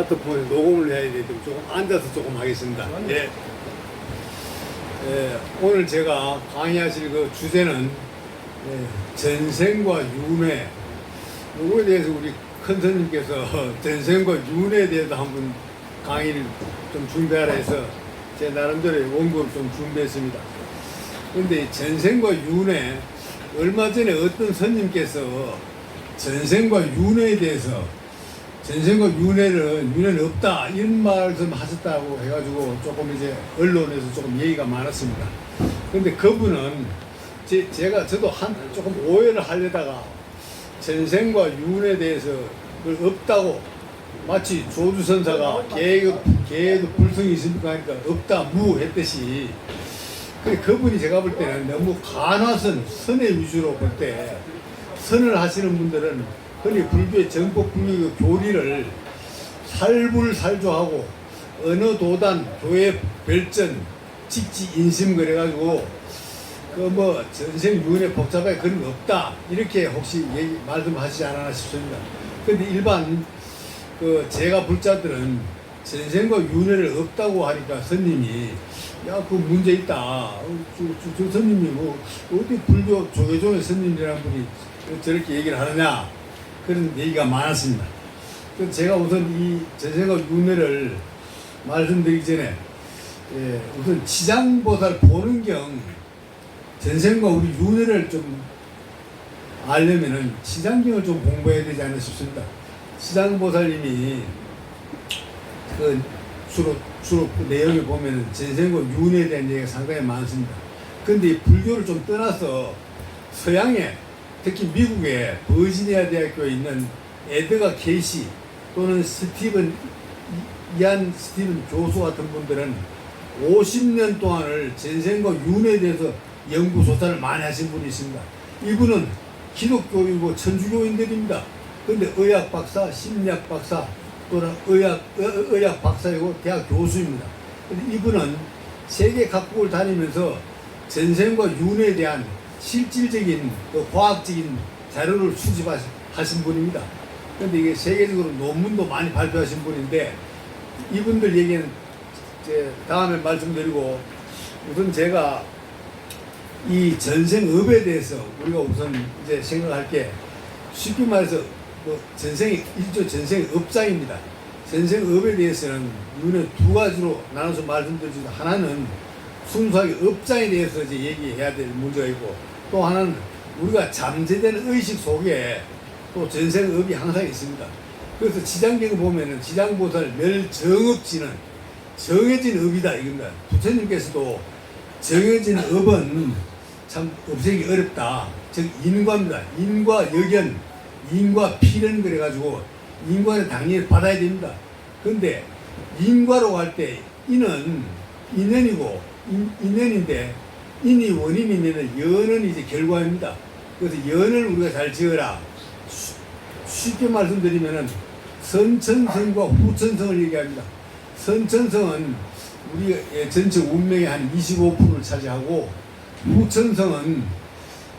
스마트폰에 녹음을 해야 되기 때문에 조금 앉아서 조금 하겠습니다. 예. 예. 오늘 제가 강의하실 그 주제는 예, 전생과 윤회. 요거에 대해서 우리 큰 스님께서 전생과 윤회에 대해서 한번 강의를 좀 준비하라 해서 제 나름대로의 원고를 좀 준비했습니다. 근데 전생과 윤회 얼마 전에 어떤 스님께서 전생과 윤회에 대해서 전생과 윤회는 윤회는 없다 이런 말씀 하셨다고 해가지고 조금 이제 언론에서 조금 얘기가 많았습니다. 근데 그분은 제, 제가 저도 한 조금 오해를 하려다가 전생과 윤회에 대해서 없다고 마치 조주선사가 계에도 계에도 불성이 있습니까 하니까 없다 무 했듯이 그분이 제가 볼 때는 너무 간화선 선의 위주로 볼 때 선을 하시는 분들은 흔히 불교의 정법 불교 교리를 살불살조하고 어느 도단 교회 별전 직지 인심 그래가지고 그 뭐 전생 유언에 복잡하게 그런 거 없다 이렇게 혹시 얘기 말씀하시지 않았나 싶습니다. 근데 일반 그 제가 불자들은 전생과 윤회를 없다고 하니까 스님이 야 그 문제 있다. 어, 저, 저, 저 스님이 뭐 어디 불교 조계종의 스님이라는 분이 저렇게 얘기를 하느냐 그런 얘기가 많았습니다. 그래서 제가 우선 이 전생과 윤회를 말씀드리기 전에 예, 우선 지장보살 보는 경 전생과 우리 윤회를 좀 알려면은 시장경을 좀 공부해야 되지 않나 싶습니다. 시장보살님이 그 주로 주로 그 내용을 보면은 전생과 윤회에 대한 얘기가 상당히 많습니다. 근데 이 불교를 좀 떠나서 서양에 특히 미국의 버지니아 대학교에 있는 에드가 케이시 또는 스티븐 이- 이안 스티븐 교수 같은 분들은 50년 동안을 전생과 윤회에 대해서 연구 조사를 많이 하신 분이 있습니다. 이분은 기독교이고 천주교인들입니다. 근데 의학 박사, 심리학 박사 또는 의학 의- 의학 박사이고 대학 교수입니다. 이분은 세계 각국을 다니면서 전생과 윤회에 대한 실질적인 그 과학적인 자료를 수집하신 분입니다. 근데 이게 세계적으로 논문도 많이 발표하신 분인데 이분들 얘기는 이제 다음에 말씀드리고 우선 제가 이 전생업에 대해서 우리가 우선 이제 생각할 게 쉽게 말해서 뭐 전생이 일조 전생업장입니다. 전생업에 대해서는 이거는 두 가지로 나눠서 말씀드리죠. 하나는 순수하게 업장에 대해서 이제 얘기해야 될 문제가 있고 또 하나는 우리가 잠재된 의식 속에 또 전생업이 항상 있습니다. 그래서 지장경을 보면은 지장보살 멸정업지는 정해진 업이다 이겁니다. 부처님께서도 정해진 업은 참 없애기 어렵다. 즉 인과입니다. 인과 여견, 인과 필연 그래가지고 인과는 당연히 받아야 됩니다. 근데 인과로 갈때 인은 인연이고 인, 인연인데 인이 원인이 되는 연은 이제 결과입니다. 그래서 연을 우리가 잘 지어라. 쉬- 쉽게 말씀드리면은 선천성과 후천성을 얘기합니다. 선천성은 우리 전체 운명의 한 25%를 차지하고 후천성은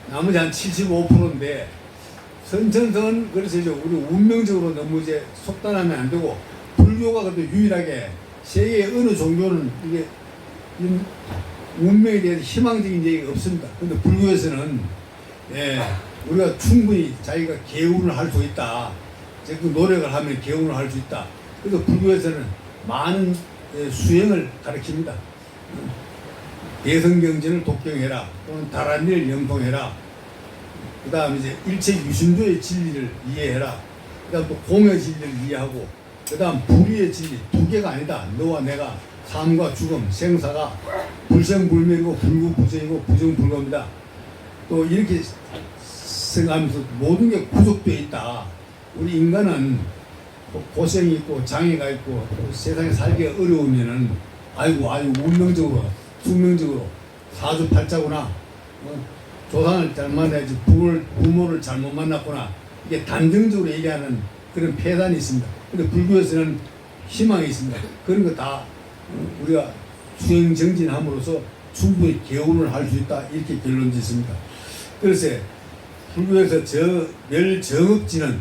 나머지 한 75%인데 선천성은 그래서 이제 우리 운명적으로 너무 이제 속단하면 안 되고 불교가 그래도 유일하게 세계의 어느 종교는 이게 이 운명에 대해서 희망적인 얘기가 없습니다. 근데 불교에서는 예, 우리가 충분히 자기가 개운을 할 수 있다. 그 노력을 하면 개운을 할 수 있다. 그래서 불교에서는 많은 예, 수행을 가르칩니다. 대성경전을 독경해라. 또는 다란일을 영통해라. 그 다음 이제 일체 유심조의 진리를 이해해라. 그 다음 또 공의 진리를 이해하고, 그 다음 불의의 진리, 두 개가 아니다. 너와 내가 삶과 죽음, 생사가 불생불멸이고 불구부정이고 부정불가입니다. 또 이렇게 생각하면서 모든 게 구속되어 있다. 우리 인간은 또 고생이 있고 장애가 있고 또 세상에 살기가 어려우면은 아이고 아이고 운명적으로 숙명적으로 사주팔자구나 어, 조상을 잘못 만나야지 부모를, 부모를 잘못 만났구나 이게 단정적으로 얘기하는 그런 폐단이 있습니다. 근데 불교에서는 희망이 있습니다. 그런 거 다 우리가 수행 정진함으로써 충분히 개운을 할 수 있다 이렇게 결론 짓습니다. 그래서 불교에서 저 멸정업지는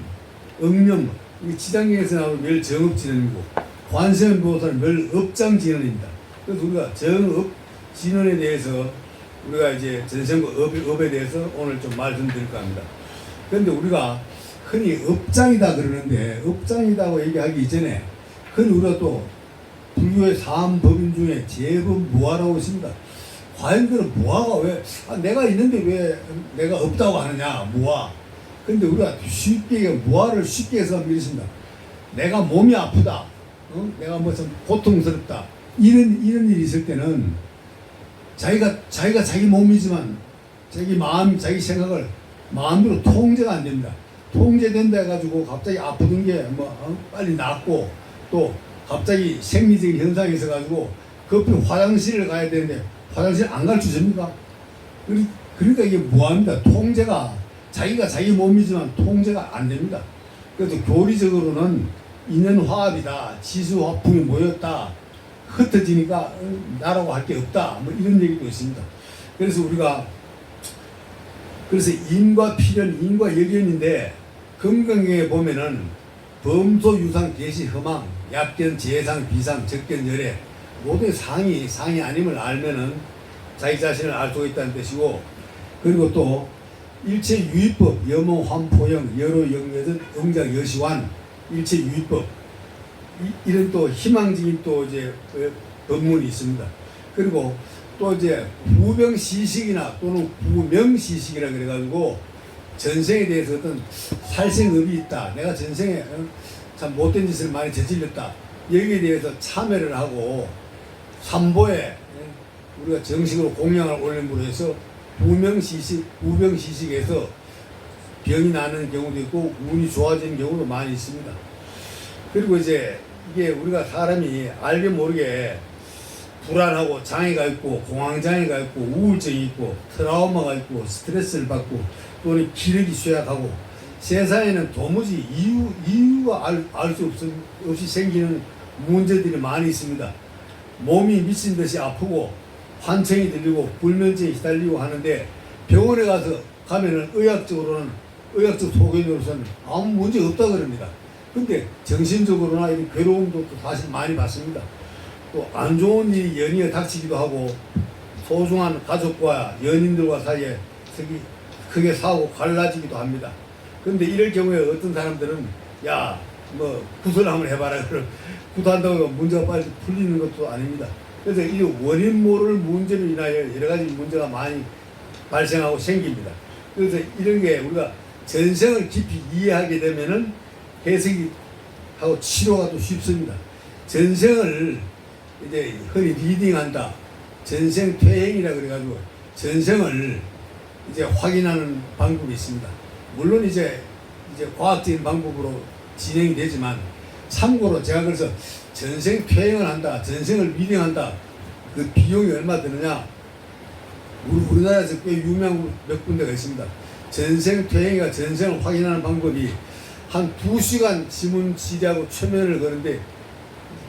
이 지장경에서 나오는 멸정업진언이고 관세음보호사는 멸업장진언입니다. 그래서 우리가 정업진언에 대해서 우리가 이제 전생과 업, 업에 대해서 오늘 좀 말씀드릴까 합니다. 그런데 우리가 흔히 업장이다 그러는데 업장이다고 얘기하기 이전에 흔히 우리가 또 불교의 사암법인 중에 제법 무아라고 있습니다. 과연 그는 무아가 왜 아, 내가 있는데 왜 내가 없다고 하느냐 무아. 근데 우리가 쉽게 무아를 쉽게 해서 이렇습니다. 내가 몸이 아프다. 어? 내가 무슨 고통스럽다. 이런 이런 일이 있을 때는 자기가 자기가 자기 몸이지만 자기 마음 자기 생각을 마음대로 통제가 안 됩니다. 통제된다 해가지고 갑자기 아프던 게뭐 어? 빨리 낫고 또 갑자기 생리적인 현상이 있어가지고 급히 화장실을 가야 되는데 화장실 안 있습니까? 그러- 그러니까 이게 뭐합니다. 통제가 자기가 자기 몸이지만 통제가 안 됩니다. 그래서 교리적으로는 인연화합이다. 지수화풍이 모였다. 흩어지니까 어, 나라고 할 게 없다. 뭐 이런 얘기도 있습니다. 그래서 우리가 그래서 인과 필연, 인과 열연인데 금강경에 보면은 범소, 유상, 계시, 험황, 약견, 재상, 비상, 적견, 열애 모두의 상이 상이 아님을 알면은 자기 자신을 알 수 있다는 뜻이고 그리고 또 일체 유의법, 여모, 환포형, 여로, 영여든, 응작, 여시완, 일체 유의법 이, 이런 또 희망적인 또 이제 어, 법문이 있습니다. 그리고 또 이제 부병시식이나 또는 부명시식이라 그래가지고 전생에 대해서 어떤 살생업이 있다. 내가 전생에 어, 참 못된 짓을 많이 저질렀다. 여기에 대해서 참여를 하고 삼보에 예, 우리가 정식으로 공양을 올림으로 해서 부명시식, 부병시식에서 병이 나는 경우도 있고 운이 좋아지는 경우도 많이 있습니다. 그리고 이제 이게 우리가 사람이 알게 모르게 불안하고 장애가 있고 공황장애가 있고 우울증이 있고 트라우마가 있고 스트레스를 받고 또는 기력이 쇠약하고 세상에는 도무지 이유, 이유가 알 수 없이 생기는 문제들이 많이 있습니다. 몸이 미친 듯이 아프고 환청이 들리고 불면증에 시달리고 하는데 병원에 가서 가면은 의학적으로는 의학적 소견으로서는 아무 문제 없다 그럽니다. 근데 정신적으로나 이런 괴로움도 또 사실 많이 받습니다. 또 안 좋은 일이 연이어 닥치기도 하고 소중한 가족과 연인들과 사이에 크게, 싸우고 갈라지기도 합니다. 근데 이럴 경우에 어떤 사람들은 야 뭐 구슬 한번 해봐라 그럼 구도한다고 문제가 빨리 풀리는 것도 아닙니다. 그래서 이 원인 모를 문제로 인하여 여러 가지 문제가 많이 발생하고 생깁니다. 그래서 이런 게 우리가 전생을 깊이 이해하게 되면은 해석이 하고 치료가 또 쉽습니다. 전생을 이제 흔히 리딩한다. 전생 퇴행이라 그래가지고 전생을 이제 확인하는 방법이 있습니다. 물론 이제 이제 과학적인 방법으로 진행이 되지만 참고로 제가 그래서 전생 퇴행을 한다, 전생을 리딩한다. 그 비용이 얼마 드느냐? 우리 우리나라에서 꽤 유명한 몇 군데가 있습니다. 전생 퇴행이가 전생을 확인하는 방법이 한 2시간 지문 지리하고 최면을 거는데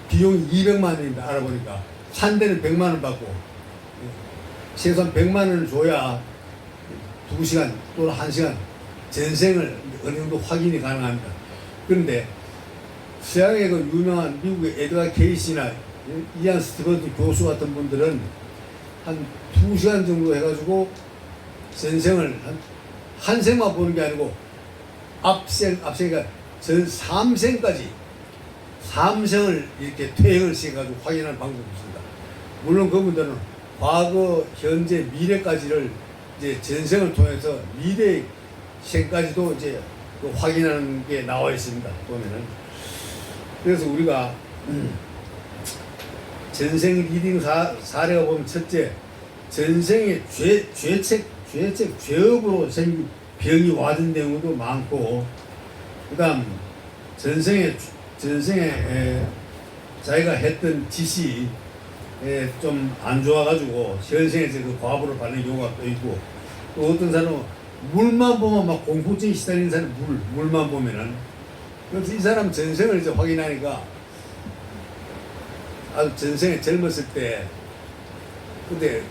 비용이 200만 원입니다. 알아보니까. 한 대는 100만 원 받고 최소한 100만 원을 줘야 2시간 또는 1시간 전생을 어느 정도 확인이 가능합니다. 그런데 서양의 그 유명한 미국의 에드가 케이시나 이안 스티븐스 교수 같은 분들은 한 2시간 정도 해가지고 전생을 한, 한 생만 보는 게 아니고 앞생, 앞생이가 전 3생까지 3생을 이렇게 퇴행을 시켜가지고 확인하는 방법이 있습니다. 물론 그분들은 과거, 현재, 미래까지를 이제 전생을 통해서 미래 생까지도 이제 그 확인하는 게 나와 있습니다. 보면은. 그래서 우리가 음, 전생 리딩 사, 사례가 보면 첫째, 전생의 죄, 죄책, 죄책, 죄업으로 생긴 병이 와든 경우도 많고, 그 다음, 전생에, 전생에, 에, 자기가 했던 짓이 좀 안 좋아가지고, 현생에서 그 과보를 받는 경우가 또 있고, 또 어떤 사람은 물만 보면 막 공포증이 시달리는 사람, 물, 물만 보면은. 그래서 이 사람 전생을 이제 확인하니까, 아주 전생에 젊었을 때, 근데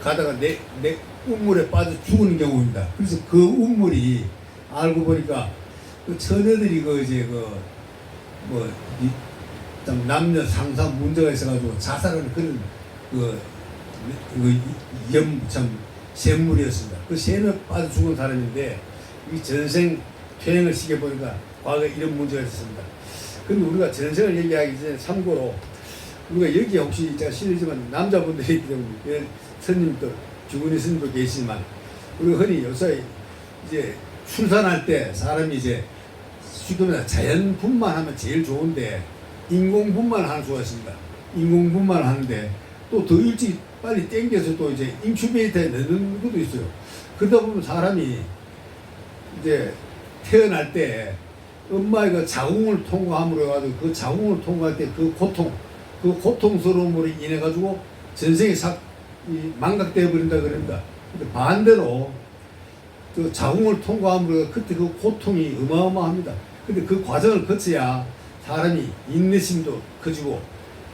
가다가 내, 내 운물에 빠져 죽는 경우입니다. 그래서 그 운물이 알고 보니까 그 처녀들이 그 이제 그뭐 남녀 상사 문제가 있어가지고 자살하는 그런 그, 그그염참 샘물이었습니다. 그 샘에 빠져 죽은 사람인데 이 전생 퇴행을 시켜 보니까 과거에 이런 문제가 있었습니다. 근데 우리가 전생을 얘기하기 전에 참고로 우리가 여기 혹시 제가 실례지만 남자분들이 있기 때문에 예, 스님도 주군이 스님도 계시지만 우리가 흔히 요새 이제 출산할 때 사람이 이제 쉽게 말해 자연 분만 하면 제일 좋은데 인공 분만 하는 수가 있습니다. 인공 분만 하는데 또 더 일찍 빨리 땡겨서 또 이제 인큐베이터에 넣는 것도 있어요. 그러다 보면 사람이 이제 태어날 때 엄마의 그 자궁을 통과함으로 해가지고 그 자궁을 통과할 때 그 고통, 그 고통스러움으로 인해 가지고 전생이 싹이 망각되어 버린다 그럽니다. 근데 반대로 그 자궁을 통과함으로 그때 그 고통이 어마어마합니다. 근데 그 과정을 거쳐야 사람이 인내심도 커지고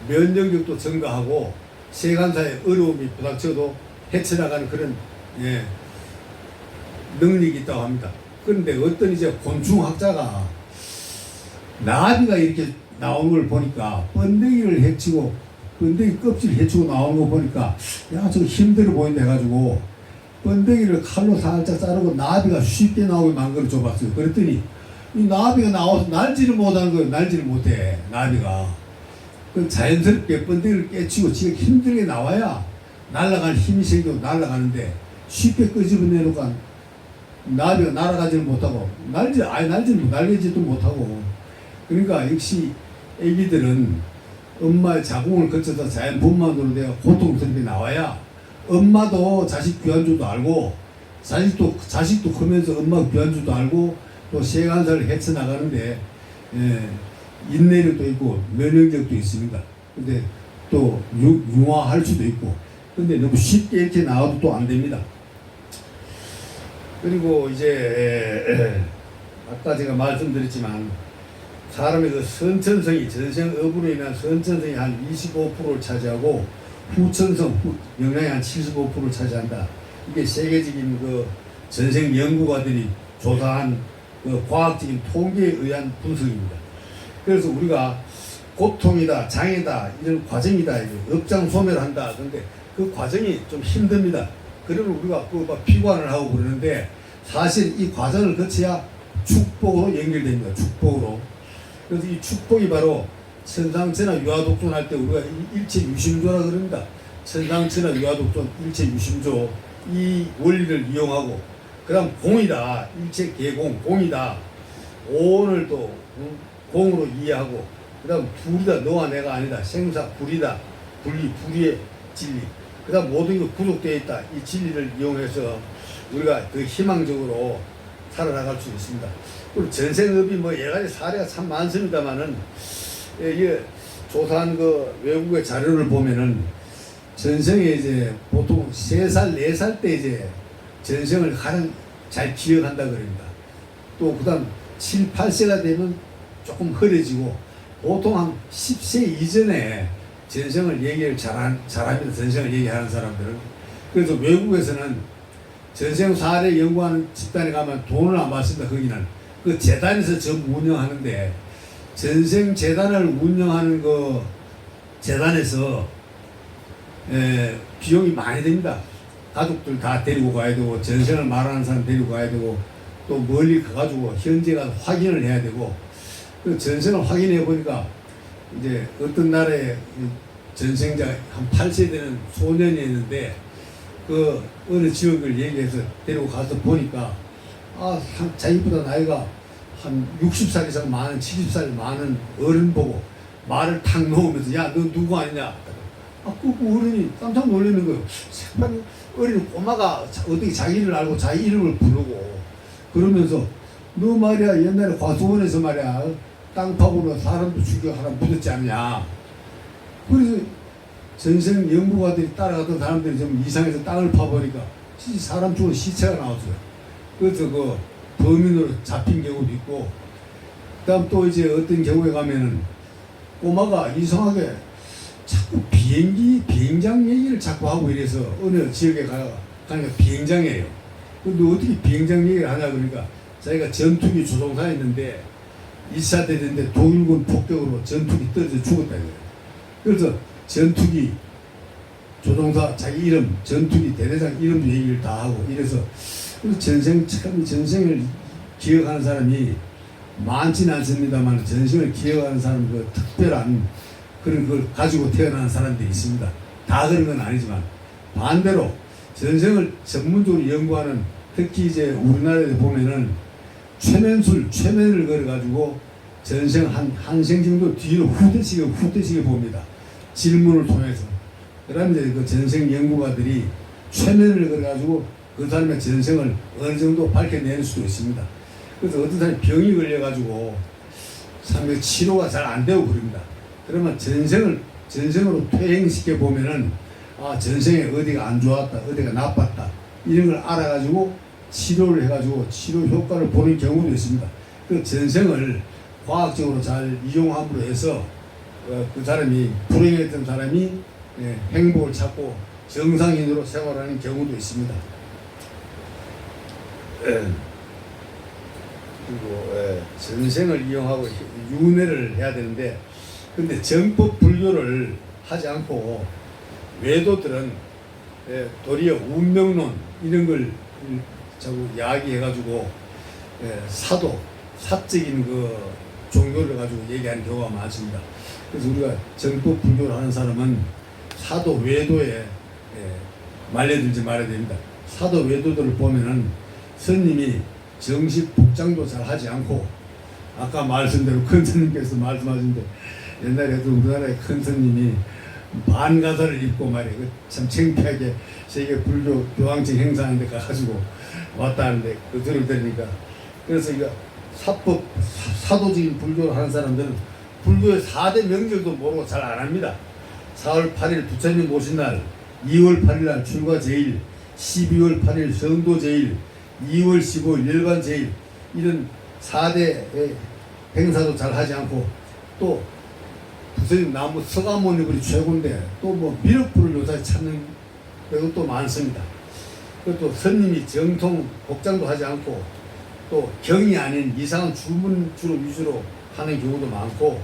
면역력도 증가하고 세간사의 어려움이 부닥쳐도 헤쳐나가는 그런 예, 능력이 있다고 합니다. 그런데 어떤 이제 곤충학자가 나비가 이렇게 나오는 걸 보니까 번데기를 해치고 번데기 껍질 해치고 나오는 거 보니까 야 저거 힘들어 보인다 해가지고 번데기를 칼로 살짝 자르고 나비가 쉽게 나오게 만들어 줘봤어요. 그랬더니 이 나비가 나와서 날지를 못하는 거예요. 날지를 못해 나비가. 그 자연스럽게 번데기를 깨치고 지가 힘들게 나와야 날아갈 힘이 생기고 날아가는데 쉽게 끄집어내놓고 나비가 날아가지를 못하고 날지 아예 날지를 날개지도 못하고. 그러니까 역시 애기들은 엄마의 자궁을 거쳐서 자연 분만으로 내가 고통스럽게 나와야 엄마도 자식 귀한 줄도 알고 자식도 자식도 크면서 엄마 귀한 줄도 알고 또 세간사를 헤쳐나가는데 예, 인내력도 있고 면역력도 있습니다. 근데 또 유, 융화할 수도 있고 근데 너무 쉽게 이렇게 나와도 또 안 됩니다. 그리고 이제 에, 에, 아까 제가 말씀드렸지만 사람의 그 선천성이 전생업으로 인한 선천성이 한 25%를 차지하고 후천성 후- 영향이 한 75%를 차지한다. 이게 세계적인 그 전생 연구가들이 조사한 그 과학적인 통계에 의한 분석입니다. 그래서 우리가 고통이다, 장애다, 이런 과정이다, 이제 업장 소멸 한다. 근데 그 과정이 좀 힘듭니다. 그러면 우리가 그막 피관을 하고 그러는데 사실 이 과정을 거쳐야 축복으로 연결됩니다. 축복으로. 그래서 이 축복이 바로 천상천하 유아독존 할 때 우리가 이 일체 유심조라 그럽니다. 천상천하 유아독존 일체 유심조 이 원리를 이용하고 그다음 공이다 일체 개공 공이다 오늘 또 음, 공으로 이해하고 그 다음 불이다 너와 내가 아니다 생사 불이다 분리 불의의 진리 그 다음 모든 게 구속되어 있다 이 진리를 이용해서 우리가 더 희망적으로 살아나갈 수 있습니다. 그리고 전생업이 뭐 여러 가지 사례가 참 많습니다만은 예, 이게 조사한 그 외국의 자료를 보면은 전생에 이제 보통 세 살, 네 살 때 이제 전생을 가장 잘 기억한다 그럽니다. 또 그 다음 7, 8세가 되면 조금 흐려지고 보통 한 10세 이전에 전생을 얘기를 잘한, 잘하면 전생을 얘기하는 사람들은 그래서 외국에서는 전생 사례 연구하는 집단에 가면 돈을 안 받습니다. 거기는 그 재단에서 전부 운영하는데 전생 재단을 운영하는 그 재단에서 에, 비용이 많이 듭니다. 가족들 다 데리고 가야 되고 전생을 말하는 사람 데리고 가야 되고 또 멀리 가가지고 현재 가서 확인을 해야 되고 그 전생을 확인해 보니까 이제 어떤 나라에 이 전생자 한 8세 되는 소년이 있는데 그 어느 지역을 얘기해서 데리고 가서 보니까 아 한- 자기보다 나이가 한 60살 이상 많은 70살 많은 어른 보고 말을 탁 놓으면서 야 너 누구 아니냐 아, 그 어른이 깜짝 놀라는 거예요. 새빨리 어린 꼬마가 자- 어떻게 자기를 알고 자기 이름을 부르고 그러면서 너 말이야 옛날에 과수원에서 말이야 땅 파고로 사람도 죽여 하나 묻었지 않냐. 그래서 전생 연구가들이 따라가던 사람들이 좀 이상해서 땅을 파보니까 사람 죽은 시체가 나왔어요. 그래서 그 범인으로 잡힌 경우도 있고 그 다음 또 이제 어떤 경우에 가면은 꼬마가 이상하게 자꾸 비행기 비행장 얘기를 자꾸 하고 이래서 어느 지역에 가 가니까 비행장이에요. 근데 어떻게 비행장 얘기를 하냐 그러니까 자기가 전투기 조종사였는데 2차 대전 때 독일군 폭격으로 전투기 떨어져 죽었다 이거예요. 그래서 전투기 조종사 자기 이름 전투기 대대장 이름도 얘기를 다 하고 이래서 전생 참 전생을 기억하는 사람이 많지는 않습니다만 전생을 기억하는 사람 그 특별한 그런 걸 가지고 태어난 사람들이 있습니다. 다 그런 건 아니지만 반대로 전생을 전문적으로 연구하는 특히 이제 우리나라에 보면은 최면술 최면을 걸어 가지고 전생 한 한생 정도 뒤로 후대식에 후대식에 봅니다. 질문을 통해서 그 다음 이제 그 전생 연구가들이 최면을 걸어 가지고 그 사람의 전생을 어느 정도 밝혀낼 수도 있습니다. 그래서 어떤 사람이 병이 걸려 가지고 참 치료가 잘 안 되고 그럽니다. 그러면 전생을 전생으로 퇴행시켜 보면은 아 전생에 어디가 안 좋았다, 어디가 나빴다 이런 걸 알아가지고 치료를 해가지고 치료 효과를 보는 경우도 있습니다. 그 전생을 과학적으로 잘 이용함으로 해서 어, 그 사람이 불행했던 사람이 예, 행복을 찾고 정상인으로 생활하는 경우도 있습니다. 예. 그리고 예, 전생을 이용하고 윤회를 해야 되는데 근데 정법 불교를 하지 않고 외도들은 예, 도리어 운명론 이런 걸 자꾸 이야기해가지고 예, 사도 사적인 그 종교를 가지고 얘기하는 경우가 많습니다. 그래서 우리가 정법 불교를 하는 사람은 사도 외도에 예, 말려들지 말아야 됩니다. 사도 외도들을 보면은 스님이 정식 복장도 잘 하지 않고 아까 말씀대로 큰 스님께서 말씀하신데 옛날에도 우리나라의 큰 스님이 반가사를 입고 말이에요. 그참 창피하게 세계 불교 교황청 행사하는 데 가가지고 왔다 하는데 그 들을 들으니까 그래서 이거 사법 사- 사도적인 불교를 하는 사람들은 불교의 4대 명절도 모르고 잘 안 합니다. 4월 8일 부처님 모신 날, 2월 8일 날 출가 제일, 12월 8일 성도 제일, 2월 15일 열반 제일 이런 4대 행사도 잘 하지 않고 또 부처님 나무 서가모니불이 최고인데 또 뭐 미륵불을 요새 찾는 또 많습니다. 그또 스님이 정통 복장도 하지 않고 또 경이 아닌 이상한 주문 주로 위주로 하는 경우도 많고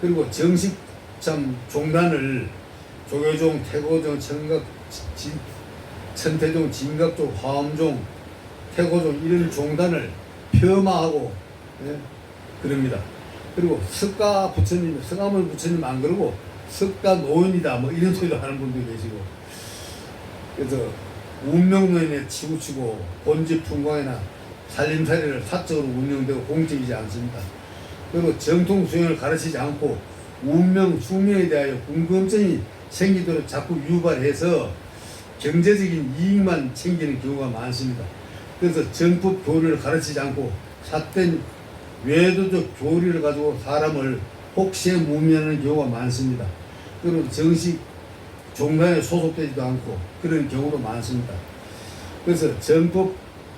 그리고 정식 참 종단을 조교종, 태고종, 청각, 진, 천태종, 진각종, 화엄종, 태고종 이런 종단을 폄하하고 예, 그럽니다. 그리고 석가 부처님, 석가모니 부처님 안 그러고 석가 노인이다 뭐 이런 소리도 하는 분도 계시고 그래서 운명론에 치우치고 본집 풍광이나 살림살이를 사적으로 운영되고 공적이지 않습니다. 그리고 정통 수행을 가르치지 않고 운명, 숙명에 대하여 궁금증이 생기도록 자꾸 유발해서 경제적인 이익만 챙기는 경우가 많습니다. 그래서 정법 교리를 가르치지 않고 삿된 외도적 교리를 가지고 사람을 혹시에 무미하는 경우가 많습니다. 그리고 정식 종단에 소속되지도 않고 그런 경우도 많습니다. 그래서 정법,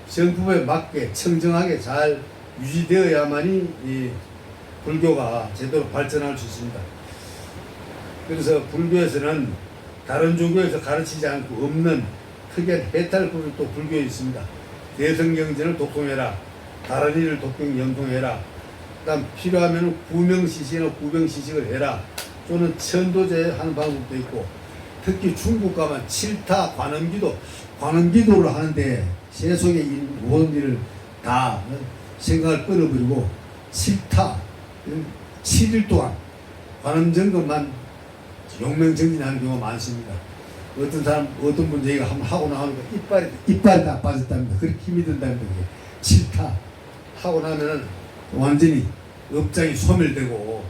정법에 맞게 청정하게 잘 유지되어야만이 이 불교가 제대로 발전할 수 있습니다. 그래서 불교에서는 다른 종교에서 가르치지 않고 없는 특이한 해탈법이 또 불교에 있습니다. 대성경전을 독송해라. 다른 일을 독경 연통해라. 그다음 필요하면 구명시식이나 구병시식을 해라. 또는 천도제 하는 방법도 있고 특히 중국 가면 칠타 관음기도 관음기도를 하는데 세속의 이 모든 일을 다 생각을 끊어버리고 칠타 7일 동안 관음점검만 용맹정진하는 경우가 많습니다. 어떤 사람 어떤 분 얘기가 한번 하고 나오니까 이빨이 이빨이 다 빠졌답니다. 그렇게 힘이 든답니다. 칠타 하고 나면은 완전히 업장이 소멸되고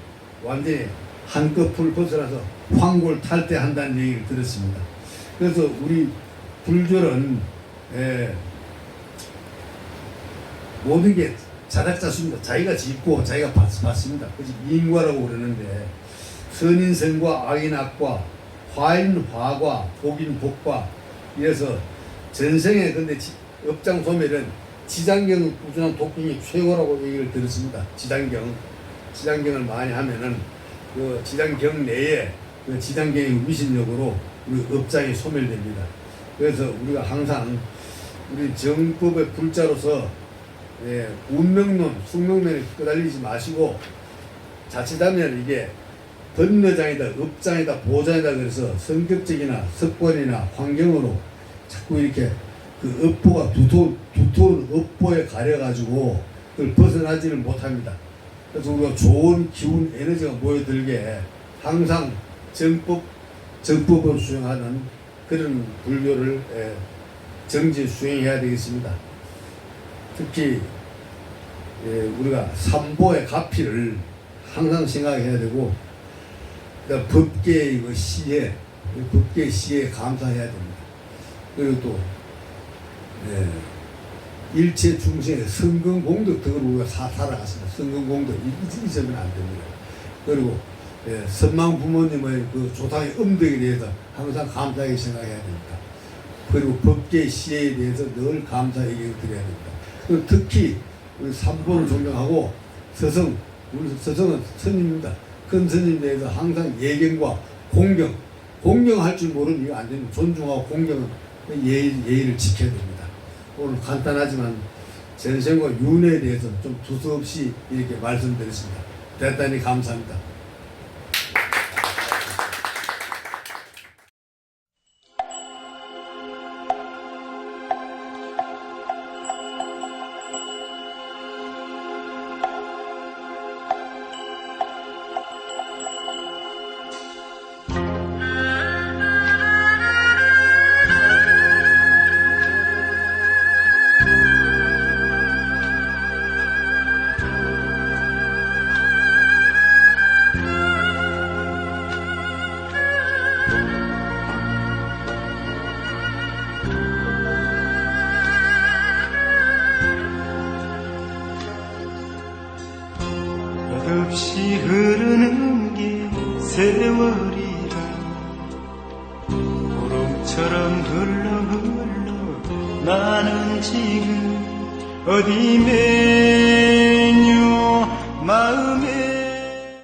완전히 한꺼풀 벗어나서 황골 탈퇴한다는 얘기를 들었습니다. 그래서 우리 불교는 에, 모든 게 자작자수입니다. 자기가 짓고 자기가 받, 받습니다. 그래서 인과라고 그러는데 선인선과 악인악과 화인화과 복인복과 이래서 전생에 근데 지- 업장 소멸은 지장경 꾸준한 독행이 최고라고 얘기를 들었습니다. 지장경 지장경을 많이 하면은 그 지장경 내에 그 지장경의 위신력으로 우리 업장이 소멸됩니다. 그래서 우리가 항상 우리 정법의 불자로서 예, 운명론, 숙명론에 끄달리지 마시고 자칫하면 이게 번여장이다, 업장이다, 보장이다 그래서 성격적이나 습관이나 환경으로 자꾸 이렇게 그 업보가 두토, 두토운 업보에 가려가지고 그걸 벗어나지를 못합니다. 그래서 우리가 좋은 기운, 에너지가 모여들게 항상 정법, 정법을 수행하는 그런 불교를 예, 정지 수행해야 되겠습니다. 특히 예, 우리가 삼보의 가피를 항상 생각해야 되고 법계의 시에 이 법계 시에 감사해야 됩니다. 그리고 또 예, 일체 중생의 성근 공덕 덕을 우리가 사, 살아갔습니다. 성근 공덕 이- 잊으면 안 됩니다. 그리고 예, 선망 부모님의 그 조상의 음덕에 대해서 항상 감사하게 생각해야 됩니다. 그리고 법계 시에 대해서 늘 감사 얘기를 드려야 됩니다. 특히 우리 삼보를 존경하고 서성, 우리 서성은 스님입니다. 큰 스님에 대해서 항상 예경과 공경, 공경할 줄 모르는 이거 안 됩니다. 존중하고 공경은 예의, 예의를 지켜야 됩니다. 오늘 간단하지만 전생과 윤회에 대해서 좀 두서없이 이렇게 말씀드렸습니다. 대단히 감사합니다.